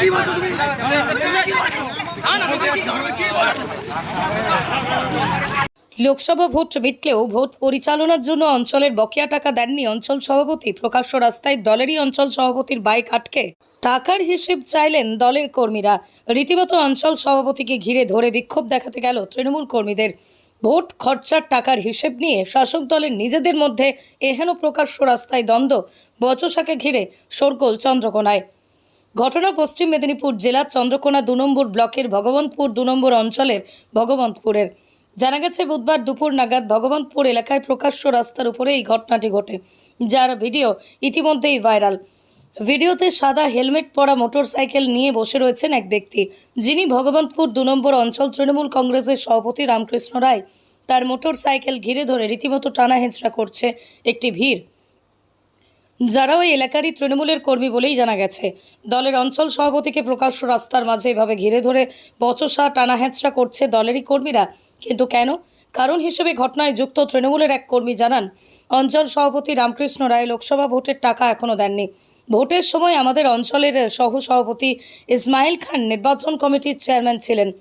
কি বলছো তুমি কি বলছো কি করবে কি বলছো লোকসভা ভোট মিটলেও ভোট পরিচালনার জন্য অঞ্চলের বকেয়া টাকা দেননি অঞ্চল সভাপতি। প্রকাশ্য রাস্তায় দলেরই অঞ্চল সভাপতির বাইক আটকে। টাকার হিসেব চাইলেন দলের কর্মীরা। রীতিমতো অঞ্চল সভাপতিকে ঘিরে ধরে বিক্ষোভ দেখাতে গেল তৃণমূল কর্মীদের। ভোট খরচার টাকার হিসেব নিয়ে শাসক দলের নিজেদের মধ্যে এহেন প্রকাশ্য রাস্তায় দ্বন্দ্ব। বচসাকে ঘিরে শোরগোল চন্দ্রকোনায়। ঘটনা পশ্চিম মেদিনীপুর জেলার চন্দ্রকোনা দু নম্বর ব্লকের ভগবন্তপুর দু নম্বর অঞ্চলের ভগবন্তপুরের। জানা গেছে, বুধবার দুপুর নাগাদ ভগবন্তপুর এলাকায় প্রকাশ্য রাস্তার উপরে এই ঘটনাটি ঘটে, যার ভিডিও ইতিমধ্যেই ভাইরাল। ভিডিওতে সাদা হেলমেট পরা মোটরসাইকেল নিয়ে বসে রয়েছেন এক ব্যক্তি, যিনি ভগবন্তপুর দু নম্বর অঞ্চল তৃণমূল কংগ্রেসের সভাপতি রামকৃষ্ণ রায়। তার মোটরসাইকেল ঘিরে ধরে রীতিমতো টানা হেঁচড়া করছে একটি ভিড়। যারা ওই এলাকারই তৃণমূলের কর্মী বলেই জানা গেছে। দলের অঞ্চল সভাপতিকে প্রকাশ্য রাস্তার মাঝে এভাবে ঘিরে ধরে বচসা টানা হেঁচড়া করছে দলেরই কর্মীরা। কিন্তু কেন? কারণ হিসেবে ঘটনায় যুক্ত তৃণমূলের এক কর্মী জানান, অঞ্চল সভাপতি রামকৃষ্ণ রায় লোকসভা ভোটের টাকা এখনও দেননি। ভোটের সময় আমাদের অঞ্চলের সহ সভাপতি ইসমাইল খান নির্বাচন কমিটির চেয়ারম্যান ছিলেন।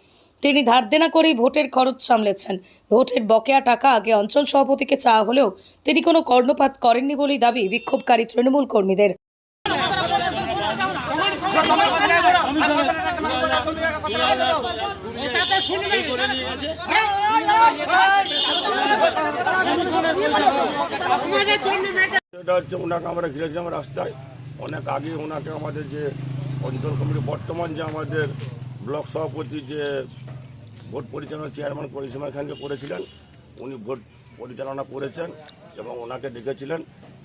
তিনি ধার দেনা করেই ভোটের খরচ সামলেছেন। ভোটের বকেয়া টাকা আগে অঞ্চল সভাপতিকে চাওয়া হলেও তিনি কোনো কর্ণপাত করেননি বলেই দাবি বিক্ষোভকারী তৃণমূল কর্মীদের। আমরা ঘিরেছিলাম রাস্তায়। অনেক আগে ওনাকে আমাদের যে অঞ্চল কমিটি বর্তমান যে আমাদের ব্লক সভাপতি যে ভোট পরিচালনা চেয়ারম্যান পরিসীমা খানকে করেছিলেন। উনি ভোট পরিচালনা করেছেন এবং ওনাকে ডেকেছিলেন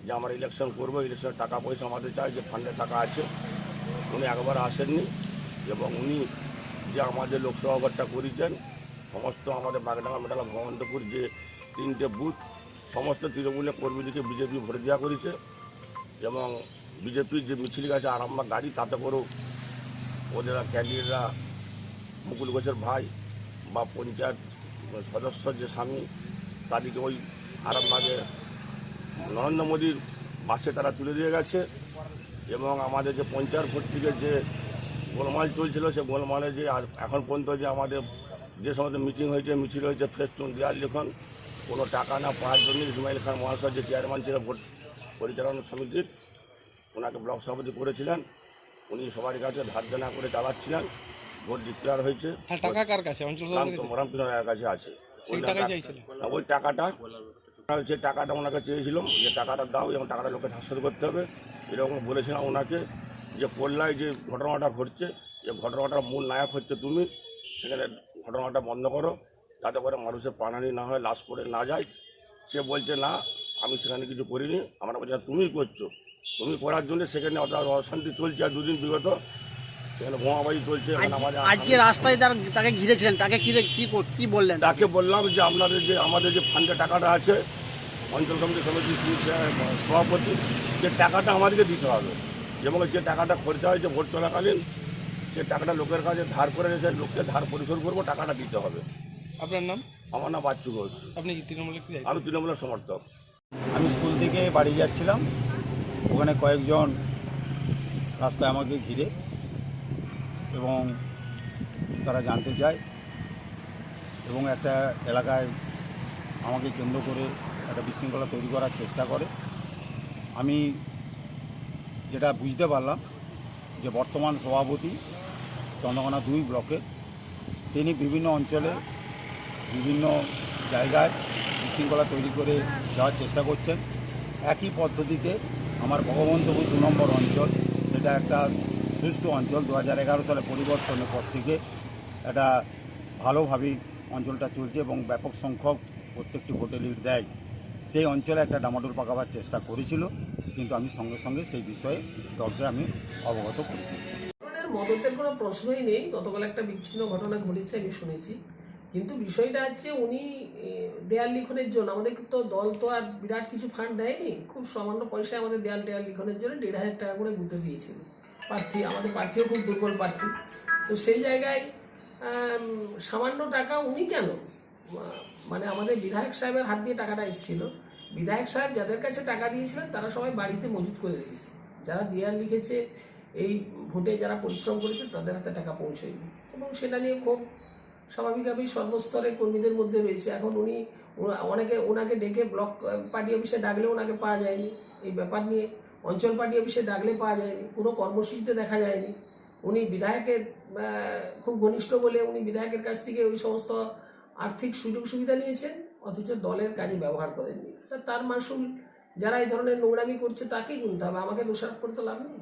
যে আমরা ইলেকশন করব ইলেকশনের টাকা পয়সা আমাদের চাই, যে ফান্ডে টাকা আছে। উনি একবার আসেননি এবং উনি যে আমাদের লোকসভা ভোটটা করেছেন, সমস্ত আমাদের বাগডাঙ্গা মেটালা ভগবন্তপুর যে তিনটে বুথ, সমস্ত তৃণমূলের কর্মীদেরকে বিজেপি ভোট দেওয়া করেছে এবং বিজেপির যে মিছিল গেছে আরামবাগ গাড়ি, তাতে করেও ওদের ক্যান্ডিডেটরা মুকুল ঘোষের ভাই বা পঞ্চায়েত সদস্য যে স্বামী, তাদেরকে ওই আরামবাগে নরেন্দ্র মোদীর বাসে তারা তুলে দিয়ে গেছে এবং আমাদের যে পঞ্চায়েত ভোট থেকে যে গোলমাল চলছিল, সে গোলমালে যে এখন পর্যন্ত যে আমাদের যে সমস্ত মিটিং হয়েছে, মিছিল হয়েছে ফেস্টুন দেওয়ার লিখন, কোনো টাকা না পাওয়ার জন্য ইসমাইল খান মহাশয় যে চেয়ারম্যান ছিল, ভোট পরিচালনা সমিতির, ওনাকে ব্লক সভাপতি করেছিলেন। উনি সবার কাছে ধার দেনা করে চালাচ্ছিলেন। ভোট ডিক্লেয়ার হয়েছে। হ্যাঁ টাকা কার কাছে? অঞ্চল কাছে? রামকৃষ্ণ রায়ের কাছে আছে। সেই টাকাই চাইছিলেন? ওই টাকাটা যে টাকাটা ওনাকে চেয়েছিলাম যে টাকাটা দাও এবং টাকাটা লোকে ধার্য করতে হবে। এরকম বলেছিলাম ওনাকে যে কল্যায় যে ঘটনাটা ঘটছে যে ঘটনাটার মূল নায়ক হচ্ছে তুমি। সেখানে ঘটনাটা বন্ধ করো যাতে করে মানুষের প্রাণহানি না হয় লাশ পড়ে না যায়। সে বলছে না আমি সেখানে কিছু করিনি। আমরা বলছি তুমি করছ। তুমি করার জন্য সেখানে অত অশান্তি চলছে আর দুদিন বিগত সেখানে বোমাবাজি চলছে আমাদের আজকে রাস্তায় তার তাকে ঘিরেছিলেন। তাকে কি কি কর- কি বললেন? তাকে বললাম যে আপনাদের যে আমাদের যে ফান্ডে টাকাটা আছে অঞ্চল কমিটি সমিতি সভাপতি যে টাকাটা আমাদেরকে দিতে হবে। এবং যে টাকাটা খরচা হয়েছে ভোট চলাকালীন সে টাকাটা লোকের কাছে ধার করে এসে লোককে ধার পরিশোধ করব টাকাটা দিতে হবে। আপনার নাম? আমার নাম বাচ্চু ঘোষ। আপনি তৃণমূলের? আমি তৃণমূলের সমর্থক। আমি স্কুল থেকে বাড়ি যাচ্ছিলাম। ওখানে কয়েকজন রাস্তায় আমাকে ঘিরে এবং তারা জানতে চায় এবং একটা এলাকায় আমাকে কেন্দ্র করে একটা বিশৃঙ্খলা তৈরি করার চেষ্টা করে। আমি যেটা বুঝতে পারলাম যে বর্তমান সভাপতি চন্দ্রকোনা দুই ব্লকের, তিনি বিভিন্ন অঞ্চলে বিভিন্ন জায়গায় বিশৃঙ্খলা তৈরি করে যাওয়ার চেষ্টা করছেন। একই পদ্ধতিতে আমার ভগবন্তপুর দু নম্বর অঞ্চল, সেটা একটা সুষ্ঠু অঞ্চল দু হাজার এগারো সালে পরিবর্তনের পর থেকে এটা ভালোভাবেই অঞ্চলটা চলছে এবং ব্যাপক সংখ্যক প্রত্যেকটি ভোটে লিড দেয়। সেই অঞ্চলে একটা ডামাডোল পাকাবার চেষ্টা করেছিল, কিন্তু আমি সঙ্গে সঙ্গে সেই বিষয়ে দলকে আমি অবগত করি ধরনের মদতের কোনো প্রশ্নই নেই, গতকাল একটা বিচ্ছিন্ন ঘটনা ঘটেছে আমি শুনেছি। কিন্তু বিষয়টা হচ্ছে উনি দেয়াল লিখনের জন্য, আমাদের তো দল তো আর বিরাট কিছু ফান্ড দেয়নি, খুব সামান্য পয়সায় আমাদের দেয়াল টেয়াল লিখনের জন্য দেড় হাজার টাকা করে বুঝতে দিয়েছিল। প্রার্থী আমাদের প্রার্থীও খুব দুর্বল প্রার্থী তো সেই জায়গায় সামান্য টাকা উনি কেন? মানে আমাদের বিধায়ক সাহেবের হাত দিয়ে টাকাটা এসেছিল। বিধায়ক সাহেব যাদের কাছে টাকা দিয়েছিলেন, তারা সবাই বাড়িতে মজুত করে রেখেছে। যারা দেয়াল লিখেছে, এই ভোটে যারা পরিশ্রম করেছে, তাদের হাতে টাকা পৌঁছয়নি এবং সেটা নিয়ে খুব স্বাভাবিকভাবেই সর্বস্তরের কর্মীদের মধ্যে রয়েছে। এখন উনি অনেকে ওনাকে ডেকে ব্লক, পার্টি অফিসে ডাকলে ওনাকে পাওয়া যায়নি। এই ব্যাপার নিয়ে অঞ্চল পার্টি অফিসে ডাকলে পাওয়া যায়নি, কোনো কর্মসূচিতে দেখা যায়নি। উনি বিধায়কের খুব ঘনিষ্ঠ বলে উনি বিধায়কের কাছ থেকে ওই সমস্ত আর্থিক সুযোগ সুবিধা নিয়েছেন, অথচ দলের কাজে ব্যবহার করেননি। তার মাসুল যারা এই ধরনের নোংরামি করছে তাকেই গুনতে হবে, আমাকে দোষারোপ করতে লাভ নেই।